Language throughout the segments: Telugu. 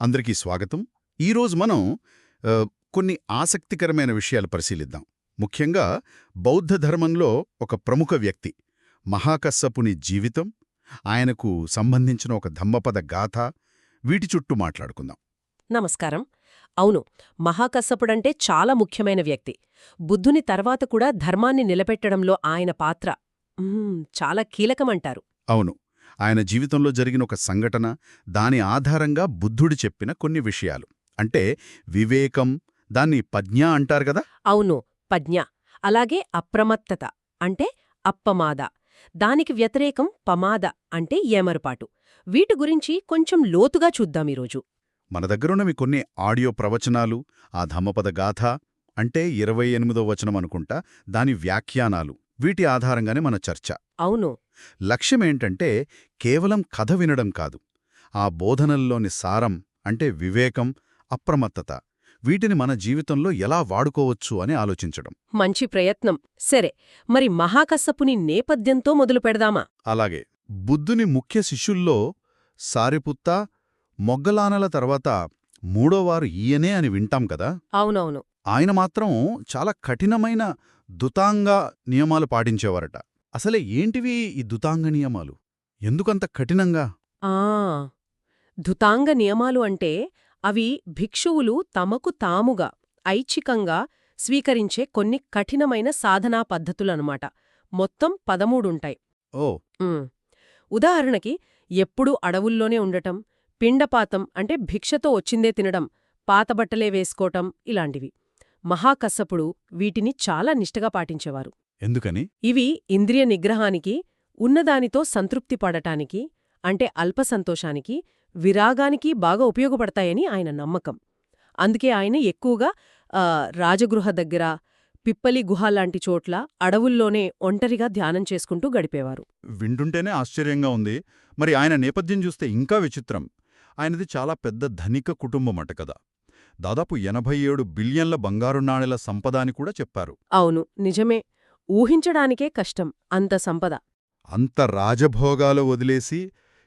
అందరికీ స్వాగతం. ఈరోజు మనం కొన్ని ఆసక్తికరమైన విషయాలు పరిశీలిద్దాం. ముఖ్యంగా బౌద్ధ ధర్మంలో ఒక ప్రముఖ వ్యక్తి మహాకస్సపుని జీవితం ఆయనకు సంబంధించిన ఒక ధమ్మపద గాథ వీటి చుట్టూ మాట్లాడుకుందాం. నమస్కారం. అవును మహాకస్సపుడంటే చాలా ముఖ్యమైన వ్యక్తి. బుద్ధుని తర్వాత కూడా ధర్మాన్ని నిలబెట్టడంలో ఆయన పాత్ర చాలా కీలకమంటారు. అవును. ఆయన జీవితంలో జరిగిన ఒక సంఘటన దాని ఆధారంగా బుద్ధుడు చెప్పిన కొన్ని విషయాలు. అంటే వివేకం దాన్ని పజ్ఞ అంటారు కదా? అవును పజ్ఞ. అలాగే అప్రమత్తత అంటే అప్పమాద. దానికి వ్యతిరేకం పమాద అంటే ఏమరుపాటు. వీటి గురించి కొంచెం లోతుగా చూద్దాం ఈరోజు. మన దగ్గరున్నవి కొన్ని ఆడియో ప్రవచనాలు ఆ ధమ్మపద గాథ అంటే ఇరవై ఎనిమిదో వచనం అనుకుంటా దాని వ్యాఖ్యానాలు. వీటి ఆధారంగానే మన చర్చ. అవును. లక్ష్యమేంటంటే కేవలం కథ వినడం కాదు. ఆ బోధనల్లోని సారం అంటే వివేకం అప్రమత్తత వీటిని మన జీవితంలో ఎలా వాడుకోవచ్చు అని ఆలోచించడం. మంచి ప్రయత్నం. సరే మరి మహాకස්සపుని నేపథ్యంతో మొదలు పెడదామా? అలాగే. బుద్ధుని ముఖ్య శిష్యుల్లో సారిపుత్త మొగ్గలానల తర్వాత మూడోవారు ఈయనే అని వింటాం కదా? అవునవును. ఆయన మాత్రం చాలా కఠినమైన దుతాంగ నియమాలు పాటించేవారట. అసలే ఏంటివి ఈ దుతాంగ నియమాలు? ఎందుకంత కఠినంగా? ఆ! ధృతాంగ నియమాలు అంటే అవి భిక్షువులు తమకు తాముగా ఐచ్ఛికంగా స్వీకరించే కొన్ని కఠినమైన సాధనా పద్ధతులన్నమాట మొత్తం పదమూడుంటాయి. ఓ! ఉమ్. ఉదాహరణకి ఎప్పుడూ అడవుల్లోనే ఉండటం పిండపాతం అంటే భిక్షతో వచ్చిందే తినడం పాతబట్టలే వేసుకోవటం ఇలాంటివి. మహాకස්සపుడు వీటిని చాలా నిష్టగా పాటించేవారు. ఎందుకని? ఇవి ఇంద్రియ నిగ్రహానికి ఉన్నదానితో సంతృప్తి పడటానికి అంటే అల్ప సంతోషానికి విరాగానికి బాగా ఉపయోగపడతాయని ఆయన నమ్మకం. అందుకే ఆయన ఎక్కువగా రాజగృహ దగ్గర పిప్పలి గుహ లాంటి చోట్ల అడవుల్లోనే ఒంటరిగా ధ్యానం చేసుకుంటూ గడిపేవారు. వింటుంటేనే ఆశ్చర్యంగా ఉంది. మరి ఆయన నేపథ్యం చూస్తే ఇంకా విచిత్రం. ఆయనది చాలా పెద్ద ధనిక కుటుంబమట కదా. దాదాపు ఎనభై ఏడు బిలియన్ల బంగారు నాణెల సంపద అని కూడా చెప్పారు. అవును నిజమే. ఊహించడానికే కష్టం అంత సంపద. అంత రాజభోగాలు వదిలేసి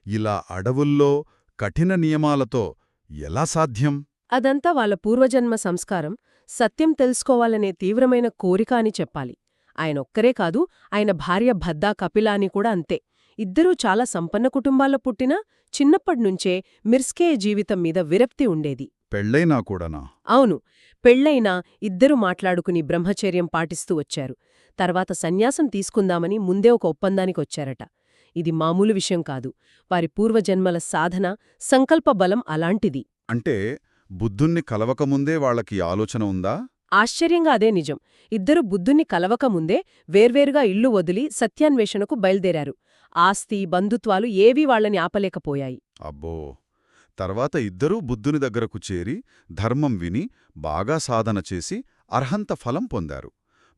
ఇలా అడవుల్లో కఠిన నియమాలతో ఎలా సాధ్యం? అదంతా వాళ్ళ పూర్వజన్మ సంస్కారం సత్యం తెలుసుకోవాలనే తీవ్రమైన కోరిక అని చెప్పాలి. ఆయనొక్కరే కాదు ఆయన భార్య భద్దా కపిలాని కూడా అంతే. ఇద్దరూ చాలా సంపన్న కుటుంబాల్లో పుట్టినా చిన్నప్పటినుంచే మిర్స్కే జీవితం మీద విరక్తి ఉండేది. పెళ్ళైనా కూడానా? అవును పెళ్ళైనా ఇద్దరూ మాట్లాడుకుని బ్రహ్మచర్యం పాటిస్తూ వచ్చారు. తర్వాత సన్యాసం తీసుకుందామని ముందే ఒక ఒప్పందానికొచ్చారట ఇది మామూలు విషయం కాదు. వారి పూర్వజన్మల సాధన సంకల్ప బలం అలాంటిది. అంటే బుద్ధుణ్ణి కలవకముందే వాళ్ళకి ఆలోచన ఉందా? ఆశ్చర్యంగా అదే నిజం. ఇద్దరు బుద్ధుణ్ణి కలవకముందే వేర్వేరుగా ఇల్లు వదిలి సత్యాన్వేషణకు బయల్దేరారు. ఆస్తి బంధుత్వాలు ఏవీ వాళ్ళని ఆపలేకపోయాయి. అబ్బో! తర్వాత ఇద్దరూ బుద్ధుని దగ్గరకు చేరి ధర్మం విని బాగా సాధన చేసి అర్హంత ఫలం పొందారు.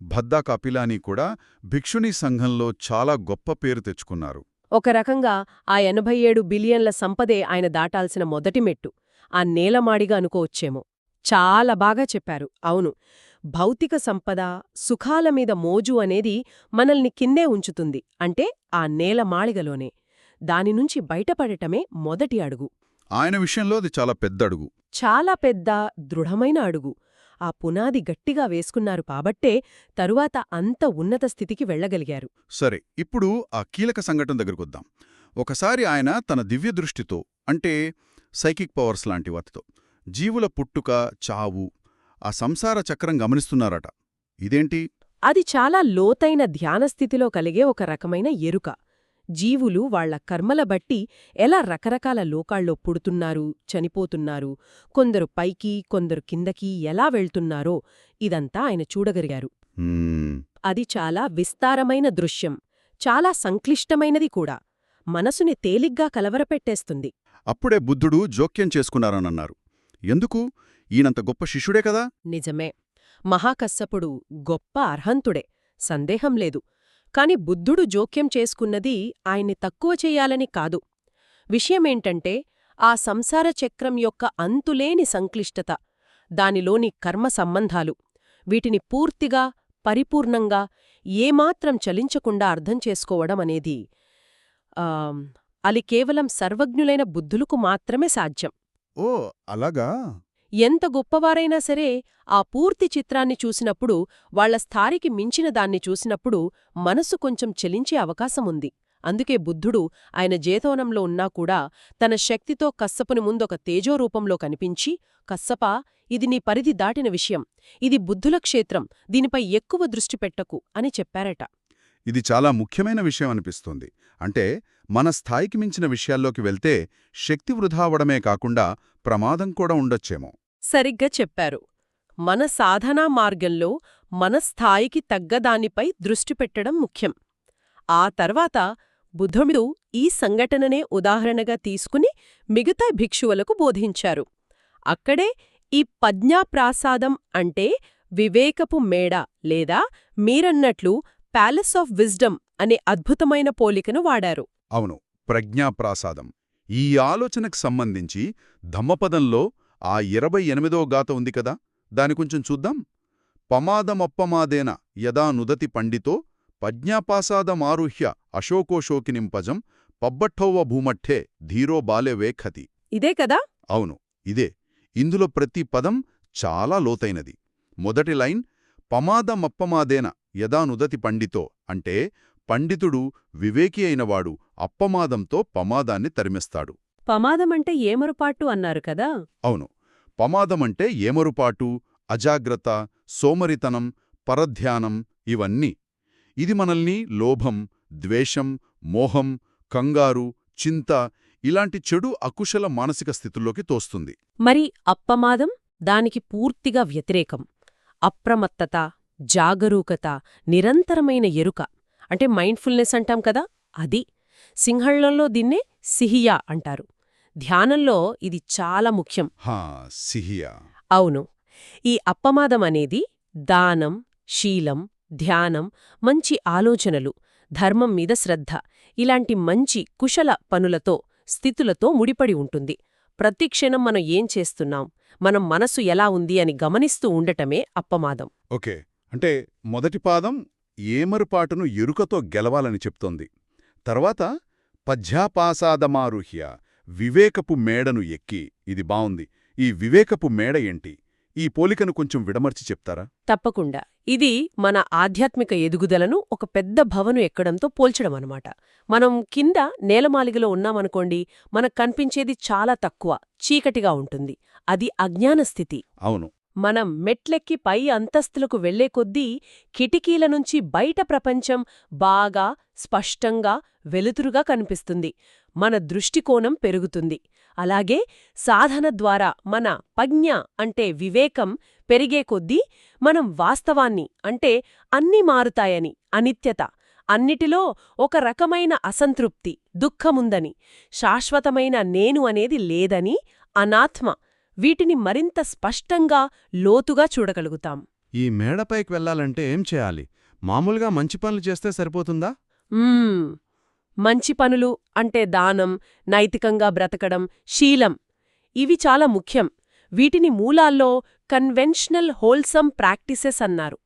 భద్దా కపిలాని కూడా భిక్షుని సంఘంలో చాలా గొప్ప పేరు తెచ్చుకున్నారు. ఒక రకంగా ఆ ఎనభై ఏడు బిలియన్ల సంపదే ఆయన దాటాల్సిన మొదటి మెట్టు. ఆ నేలమాడిగా అనుకోవచ్చేమో. చాలా బాగా చెప్పారు. అవును. భౌతిక సంపద సుఖాల మీద మోజు అనేది మనల్ని కిందే ఉంచుతుంది. అంటే ఆ నేలమాళిగలోనే దానినుంచి బయటపడటమే మొదటి అడుగు. ఆయన విషయంలో అది చాలా పెద్ద అడుగు. చాలా పెద్ద దృఢమైన అడుగు. ఆ పునాది గట్టిగా వేసుకున్నారు కాబట్టే తరువాత అంత ఉన్నత స్థితికి వెళ్ళగలిగారు. సరే ఇప్పుడు ఆ కీలక సంఘటన దగ్గరకొద్దాం ఒకసారి ఆయన తన దివ్య దృష్టితో అంటే సైకిక్ పవర్స్ లాంటి వాటితో జీవుల పుట్టుక చావు ఆ సంసార చక్రం గమనిస్తున్నారట. ఇదేంటి? అది చాలా లోతైన ధ్యానస్థితిలో కలిగే ఒక రకమైన ఎరుక. జీవులు వాళ్ళ కర్మల బట్టి ఎలా రకరకాల లోకాల్లో పుడుతున్నారు చనిపోతున్నారు కొందరు పైకి కొందరు కిందకి ఎలా వెళ్తున్నారో ఇదంతా ఆయన చూడగలిగారు. అది చాలా విస్తారమైన దృశ్యం చాలా సంక్లిష్టమైనది కూడా మనసుని తేలిగ్గా కలవరపెట్టేస్తుంది. అప్పుడే బుద్ధుడు జోక్యం చేసుకున్నారనన్నారు. ఎందుకు? ఈయనంత గొప్ప శిష్యుడే కదా? నిజమే. మహాకස්සపుడు గొప్ప అర్హంతుడే సందేహం లేదు. కాని బుద్ధుడు జోక్యం చేసుకున్నది ఆయన్ని తక్కువ చెయ్యాలని కాదు. విషయమేంటంటే ఆ సంసార చక్రం యొక్క అంతులేని సంక్లిష్టత దానిలోని కర్మ సంబంధాలు వీటిని పూర్తిగా పరిపూర్ణంగా ఏమాత్రం చలించకుండా అర్థం చేసుకోవడం అనేది అది కేవలం సర్వజ్ఞులైన బుద్ధులకు మాత్రమే సాధ్యం. ఓ అలాగా? ఎంత గొప్పవారైనా సరే ఆ పూర్తి చిత్రాన్ని చూసినప్పుడు వాళ్ళ స్థారికి మించిన దాన్ని చూసినప్పుడు మనసు కొంచెం చెలించే అవకాశముంది అందుకే బుద్ధుడు ఆయన జేతవనంలో ఉన్నా కూడా తన శక్తితో కస్సపుని ముందొక తేజోరూపంలో కనిపించి కస్సప ఇది నీ పరిధి దాటిన విషయం. ఇది బుద్ధుల క్షేత్రం. దీనిపై ఎక్కువ దృష్టి పెట్టకు అని చెప్పారట. ఇది చాలా ముఖ్యమైన విషయం అనిపిస్తుంది. అంటే మన స్థాయికి మించిన విషయాల్లోకి వెళ్తే శక్తి వృధా అవడమే కాకుండా ప్రమాదం కూడా ఉండొచ్చేమో. సరిగ్గా చెప్పారు. మన సాధనా మార్గంలో మన స్థాయికి తగ్గదానిపై దృష్టి పెట్టడం ముఖ్యం. ఆ తర్వాత బుద్ధుడు ఈ సంఘటననే ఉదాహరణగా తీసుకుని మిగతా భిక్షువులకు బోధించారు. అక్కడే ఈ పజ్ఞాప్రాసాదం అంటే వివేకపు మేడ లేదా మీరన్నట్లు ప్యాలెస్ ఆఫ్ విజ్డమ్ అనే అద్భుతమైన పోలికను వాడారు. అవును ప్రజ్ఞాప్రాసాదం. ఈ ఆలోచనకు సంబంధించి ధమ్మపదంలో ఆ ఇరవై ఎనిమిదో గాత ఉంది కదా దాని కొంచెం చూద్దాం. పమాదమప్పమాదేన యదా నుదతి పండితో పజ్ఞాపాసాదమారుహ్య అశోకోశోకినింపజం పబ్బట్టౌవ భూమఠ్ఠే ధీరో బాలె వేఖతి. ఇదే కదా? అవును ఇదే. ఇందులో ప్రతి పదం చాలా లోతైనది. మొదటి లైన్ పమాదమప్పమాదేన యదా నుదతి పండితో అంటే పండితుడు వివేకి అయినవాడు అప్పమాదంతో పమాదాన్ని తరిమిస్తాడు. ప్రమాదమంటే ఏమరుపాటు అన్నారు కదా? అవును పమాదమంటే ఏమరుపాటు? అజాగ్రత్త సోమరితనం పరధ్యానం ఇవన్నీ. ఇది మనల్ని లోభం ద్వేషం మోహం కంగారు చింత ఇలాంటి చెడు అకుశల మానసిక స్థితుల్లోకి తోస్తుంది. మరి అప్పమాదం దానికి పూర్తిగా వ్యతిరేకం. అప్రమత్తత జాగరూకత నిరంతరమైన ఎరుక. అంటే మైండ్ఫుల్నెస్ అంటాం కదా అది. సింహళంలో దీన్నే సిహియా అంటారు. ధ్యానంలో ఇది చాలా ముఖ్యం. సిహియా. అవును. ఈ అప్పమాదం అనేది దానం శీలం ధ్యానం మంచి ఆలోచనలు ధర్మం మీద శ్రద్ధ ఇలాంటి మంచి కుశల పనులతో స్థితులతో ముడిపడి ఉంటుంది. ప్రతిక్షణం మనం ఏం చేస్తున్నాం? మనం మనసు ఎలా ఉంది అని గమనిస్తూ ఉండటమే అప్పమాదం. ఓకే. అంటే మొదటి పాదం ఏమరుపాటును ఎరుకతో గెలవాలని చెప్తోంది. తర్వాత పద్యాపాసాదమారుహ్య వివేకపు మేడను ఎక్కి ఇది బావుంది. ఈ వివేకపు మేడ ఏంటి? ఈ పోలికను కొంచెం విడమర్చి చెప్తారా? తప్పకుండా. ఇది మన ఆధ్యాత్మిక ఎదుగుదలను ఒక పెద్ద భవను ఎక్కడంతో పోల్చడం అనమాట మనం కింద నేలమాలిగలో ఉన్నామనుకోండి మనకు కనిపించేది చాలా తక్కువ చీకటిగా ఉంటుంది. అది అజ్ఞాన స్థితి. అవును. మనం మెట్లెక్కి పై అంతస్తులకు వెళ్ళే కొద్దీ కిటికీల నుంచి బయట ప్రపంచం బాగా స్పష్టంగా వెలుతురుగా కనిపిస్తుంది. మన దృష్టికోణం పెరుగుతుంది. అలాగే సాధన ద్వారా మన పజ్ఞ అంటే వివేకం పెరిగే కొద్దీ మనం వాస్తవాన్ని అంటే అన్నీ మారుతాయని అనిత్యత అన్నిటిలో ఒక రకమైన అసంతృప్తి దుఃఖముందని శాశ్వతమైన నేను అనేది లేదని అనాత్మ వీటిని మరింత స్పష్టంగా లోతుగా చూడగలుగుతాం. ఈ మేడపైకి వెళ్ళాలంటే ఏం చేయాలి? మామూలుగా మంచి పనులు చేస్తే సరిపోతుందా. మంచి పనులు అంటే దానం నైతికంగా బ్రతకడం శీలం. ఇవి చాలా ముఖ్యం. వీటిని మూలాల్లో కన్వెన్షనల్ హోల్సమ్ ప్రాక్టీసెస్ అన్నారు.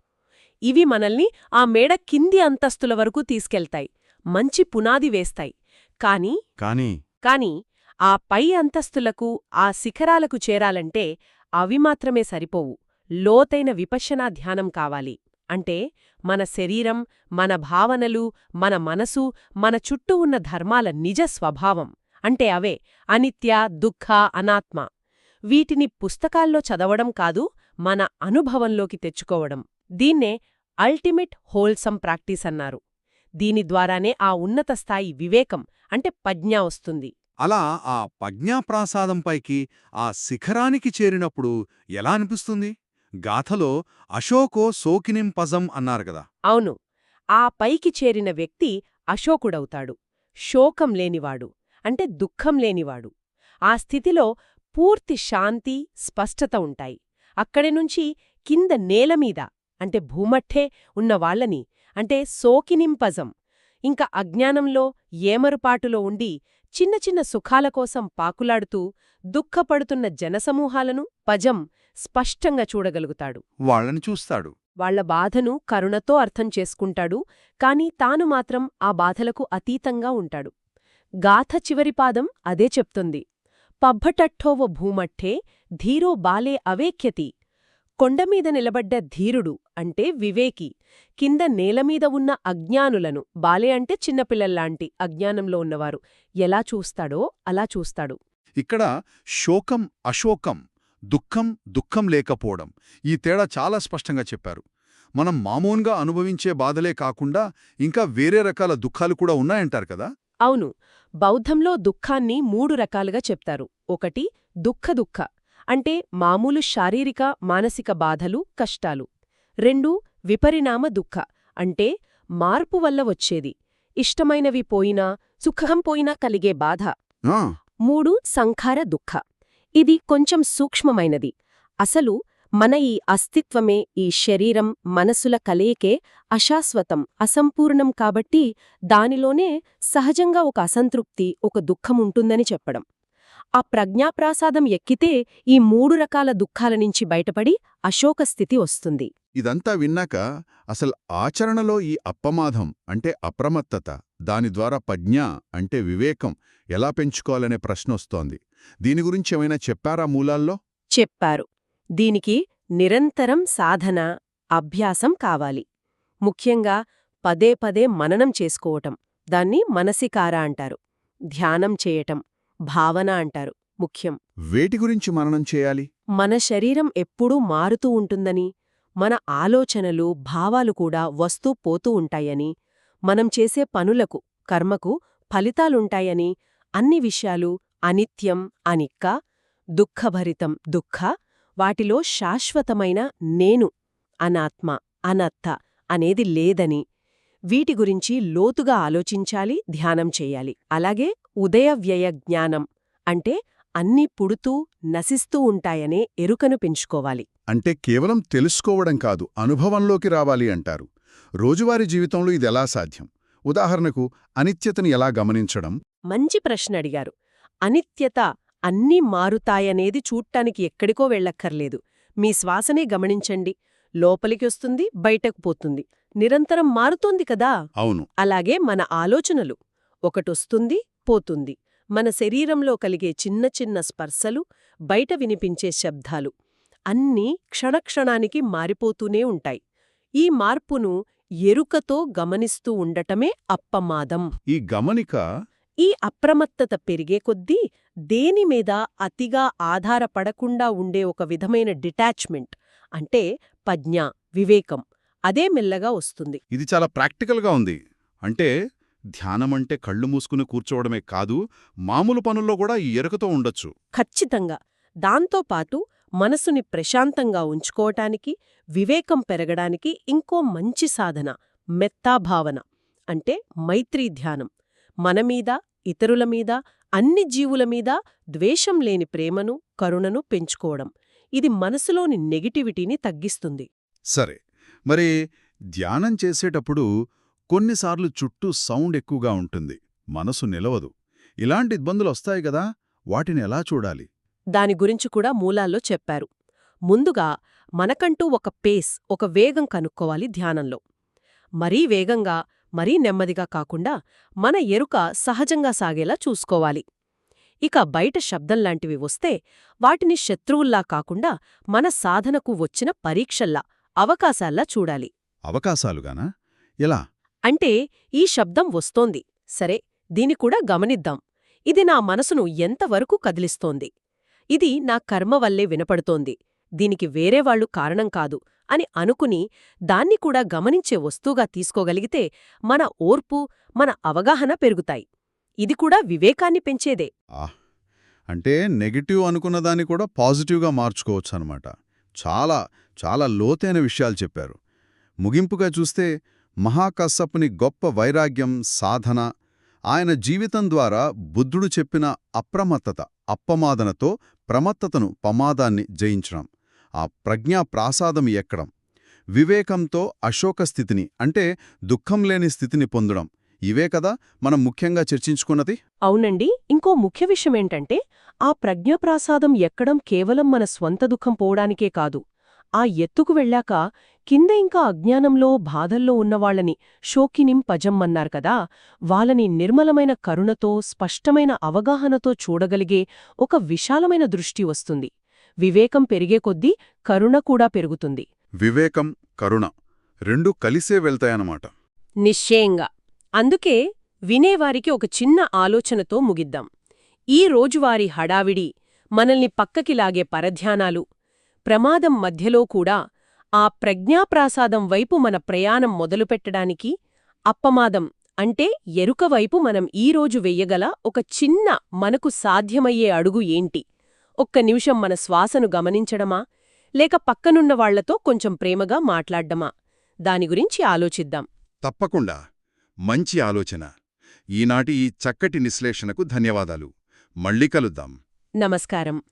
ఇవి మనల్ని ఆ మేడ కింది అంతస్తుల వరకు తీసుకెళ్తాయి. మంచి పునాది వేస్తాయి. కాని కానీ కాని ఆ పై అంతస్తులకు ఆ శిఖరాలకు చేరాలంటే అవి మాత్రమే సరిపోవు. లోతైన విపశ్యనా ధ్యానం కావాలి. అంటే మన శరీరం మన భావనలు మన మనసు మన చుట్టూ ఉన్న ధర్మాల నిజ స్వభావం. అంటే అవే అనిత్య దుఃఖ అనాత్మ. వీటిని పుస్తకాల్లో చదవడం కాదు మన అనుభవంలోకి తెచ్చుకోవడం. దీన్నే అల్టిమేట్ హోల్సమ్ ప్రాక్టీస్ అన్నారు. దీని ద్వారానే ఆ ఉన్నత స్థాయి వివేకం అంటే పజ్ఞ వస్తుంది. అలా ఆ ప్రజ్ఞాప్రాసాదంపైకి ఆ శిఖరానికి చేరినప్పుడు ఎలా అనిపిస్తుంది? గాథలో అశోకో సోకినిం పజం అన్నారు కదా. అవును. ఆ పైకి చేరిన వ్యక్తి అశోకుడవుతాడు. శోకం లేనివాడు అంటే దుఃఖం లేనివాడు. ఆ స్థితిలో పూర్తి శాంతి స్పష్టత ఉంటాయి. అక్కడి నుంచి కింద నేలమీద అంటే భూమట్టే ఉన్నవాళ్ళని అంటే సోకినింపజం ఇంకా అజ్ఞానంలో ఏమరుపాటులో ఉండి చిన్న చిన్న సుఖాల కోసం పాకులాడుతూ దుఃఖపడుతున్న జనసమూహాలను పజం స్పష్టంగా చూడగలుగుతాడు. వాళ్ళని చూస్తాడు. వాళ్ళ బాధను కరుణతో అర్థం చేసుకుంటాడు కాని తాను మాత్రం ఆ బాధలకు అతీతంగా ఉంటాడు. గాథ చివరి పాదం అదే చెప్తుంది. పబ్బటట్టోవ భూమఠ్ఠే ధీరో బాలే అవేఖ్యతి కొండమీద నిలబడ్డ ధీరుడు అంటే వివేకి. కింద నేలమీద ఉన్న అజ్ఞానులను బాలే అంటే చిన్నపిల్లల్లాంటి అజ్ఞానంలో ఉన్నవారు. ఎలా చూస్తాడో అలా చూస్తాడు. ఇక్కడ శోకం అశోకం దుఃఖం దుఃఖం లేకపోవడం ఈ తేడా చాలా స్పష్టంగా చెప్పారు. మనం మామూలుగా అనుభవించే బాధలే కాకుండా ఇంకా వేరే రకాల దుఃఖాలు కూడా ఉన్నాయంటారు కదా? అవును. బౌద్ధంలో దుఃఖాన్ని మూడు రకాలుగా చెప్తారు. ఒకటి దుఃఖ దుఃఖ. అంటే మామూలు శారీరక మానసిక బాధలు కష్టాలు. రెండు విపరిణామ దుఃఖ అంటే మార్పు వల్ల వచ్చేది. ఇష్టమైనవి పోయినా సుఖం పోయినా కలిగే బాధ. మూడు సంఖార దుఃఖ. ఇది కొంచెం సూక్ష్మమైనది. అసలు మన ఈ అస్తిత్వమే ఈ శరీరం మనసుల కలయికే అశాశ్వతం అసంపూర్ణం కాబట్టి దానిలోనే సహజంగా ఒక అసంతృప్తి ఒక దుఃఖముంటుందని చెప్పడం. ఆ ప్రజ్ఞాప్రాసాదం ఎక్కితే ఈ మూడు రకాల దుఃఖాల నుంచి బయటపడి అశోక స్థితి వస్తుంది. ఇదంతా విన్నాక అసలు ఆచరణలో ఈ అప్పమాధం అంటే అప్రమత్తత దాని ద్వారా ప్రజ్ఞ అంటే వివేకం ఎలా పెంచుకోవాలనే ప్రశ్న వస్తోంది. దీని గురించి ఏమైనా చెప్పారా మూలాల్లో? చెప్పారు. దీనికి నిరంతరం సాధన అభ్యాసం కావాలి. ముఖ్యంగా పదే పదే మననం చేసుకోవటం దాన్ని మనసికార అంటారు. ధ్యానం చేయటం భావన అంటారు. ముఖ్యం. వేటి గురించి మననం చేయాలి? మన శరీరం ఎప్పుడూ మారుతూ ఉంటుందని మన ఆలోచనలు భావాలు కూడా వస్తూ పోతూ ఉంటాయని మనం చేసే పనులకు కర్మకు ఫలితాలుంటాయని అన్ని విషయాలు అనిత్యం అనిక్క దుఃఖభరితం దుఃఖ వాటిలో శాశ్వతమైన నేను అనాత్మ అనత్త అనేది లేదని వీటి గురించి లోతుగా ఆలోచించాలి ధ్యానం చేయాలి. అలాగే ఉదయవ్యయ జ్ఞానం అంటే అన్నీ పుడుతూ నశిస్తూ ఉంటాయనే ఎరుకను పెంచుకోవాలి. అంటే కేవలం తెలుసుకోవడం కాదు అనుభవంలోకి రావాలి అంటారు. రోజువారీ జీవితంలో ఇది ఎలా సాధ్యం? ఉదాహరణకు అనిత్యతని ఎలా గమనించడం? మంచి ప్రశ్న అడిగారు. అనిత్యత అన్నీ మారుతాయనేది చూడ్టానికి ఎక్కడికో వెళ్ళక్కర్లేదు. మీ శ్వాసనే గమనించండి. లోపలికి వస్తుంది బయటకు పోతుంది. నిరంతరం మారుతోంది కదా? అవును. అలాగే మన ఆలోచనలు. ఒకటొస్తుంది పోతుంది మన శరీరంలో కలిగే చిన్న చిన్న స్పర్శలు బయట వినిపించే శబ్దాలు అన్నీ క్షణక్షణానికి మారిపోతూనే ఉంటాయి. ఈ మార్పును ఎరుకతో గమనిస్తూ ఉండటమే అప్పమాదం. ఈ గమనిక ఈ అప్రమత్తత పెరిగే కొద్దీ దేనిమీద అతిగా ఆధారపడకుండా ఉండే ఒక విధమైన డిటాచ్మెంట్ అంటే ప్రజ్ఞ వివేకం అదే మెల్లగా వస్తుంది. ఇది చాలా ప్రాక్టికల్గా ఉంది. అంటే ధ్యానమంటే కళ్ళు మూసుకుని కూర్చోవడమే కాదు మామూలు పనుల్లో కూడా ఈ ఎరుకతో ఉండొచ్చు. ఖచ్చితంగా. దాంతోపాటు మనసుని ప్రశాంతంగా ఉంచుకోవటానికి వివేకం పెరగడానికి ఇంకో మంచి సాధన మెత్తాభావన అంటే మైత్రీ ధ్యానం. మనమీద ఇతరుల మీద అన్ని జీవుల మీద ద్వేషం లేని ప్రేమను కరుణను పెంచుకోవడం. ఇది మనసులోని నెగిటివిటీని తగ్గిస్తుంది. సరే. మరి ధ్యానం చేసేటప్పుడు కొన్నిసార్లు చుట్టూ సౌండ్ ఎక్కువగా ఉంటుంది. మనసు నిలవదు. ఇలాంటి ఇబ్బందులు వస్తాయి కదా! వాటిని ఎలా చూడాలి? దాని గురించి కూడా మూలాల్లో చెప్పారు. ముందుగా మనకంటూ ఒక పేస్ ఒక వేగం కనుక్కోవాలి ధ్యానంలో. మరీ వేగంగా మరీ నెమ్మదిగా కాకుండా మన ఎరుక సహజంగా సాగేలా చూసుకోవాలి. ఇక బయట శబ్దంలాంటివి వస్తే వాటిని శత్రువుల్లా కాకుండా మన సాధనకు వచ్చిన పరీక్షల్లా అవకాశాల్లా చూడాలి. అవకాశాలుగానా? ఎలా? అంటే ఈ శబ్దం వస్తోంది. సరే దీని కూడా గమనిద్దాం. ఇది నా మనసును ఎంతవరకు కదిలిస్తోంది? ఇది నా కర్మ వల్లే వినపడుతోంది. దీనికి వేరేవాళ్ళు కారణం కాదు అని అనుకుని దాన్ని కూడా గమనించే వస్తువుగా తీసుకోగలిగితే మన ఓర్పు మన అవగాహన పెరుగుతాయి. ఇది కూడా వివేకాన్ని పెంచేదే. ఆహ్ అంటే నెగిటివ్ అనుకున్న దాన్ని కూడా పాజిటివ్గా మార్చుకోవచ్చు అనమాట చాలా చాలా లోతైన విషయాలు చెప్పారు. ముగింపుగా చూస్తే మహాకశ్యపుని గొప్ప వైరాగ్యం సాధన ఆయన జీవితం ద్వారా బుద్ధుడు చెప్పిన అప్రమత్తత అప్పమాదనతో ప్రమత్తతను పమాదాన్ని జయించడం ఆ ప్రజ్ఞా ప్రాసాదం ఎక్కడం వివేకంతో అశోక స్థితిని అంటే దుఃఖం లేని స్థితిని పొందడం ఇవే కదా మనం ముఖ్యంగా చర్చించుకున్నది? అవునండి. ఇంకో ముఖ్య విషయమేంటంటే ఆ ప్రజ్ఞప్రాసాదం ఎక్కడం కేవలం మన స్వంత దుఃఖం పోవడానికే కాదు. ఆ ఎత్తుకు వెళ్ళాక కింద ఇంకా అజ్ఞానంలో బాధల్లో ఉన్నవాళ్ళని షోకినిం పజమ్మన్నారు కదా వాళ్ళని నిర్మలమైన కరుణతో స్పష్టమైన అవగాహనతో చూడగలిగే ఒక విశాలమైన దృష్టి వస్తుంది. వివేకం పెరిగే కొద్దీ కరుణ కూడా పెరుగుతుంది. వివేకం కరుణ రెండు కలిసే వెళ్తాయన్నమాట. నిశ్చయంగా. అందుకే వినేవారికి ఒక చిన్న ఆలోచనతో ముగిద్దాం. ఈ రోజువారీ హడావిడి మనల్ని పక్కకి లాగే పరధ్యానాలు ప్రమాదం మధ్యలో కూడా ఆ ప్రజ్ఞాప్రాసాదం వైపు మన ప్రయాణం మొదలుపెట్టడానికి అప్పమాదం అంటే ఎరుక వైపు మనం ఈరోజు వెయ్యగల ఒక చిన్న మనకు సాధ్యమయ్యే అడుగు ఏంటి? ఒక్క నిమిషం మన శ్వాసను గమనించడమా? లేక పక్కనున్న వాళ్ళతో కొంచెం ప్రేమగా మాట్లాడ్డమా? దాని గురించి ఆలోచిద్దాం. తప్పకుండా. మంచి ఆలోచన. ఈనాటి ఈ చక్కటి విశ్లేషణకు ధన్యవాదాలు. మళ్ళీ కలుద్దాం. నమస్కారం.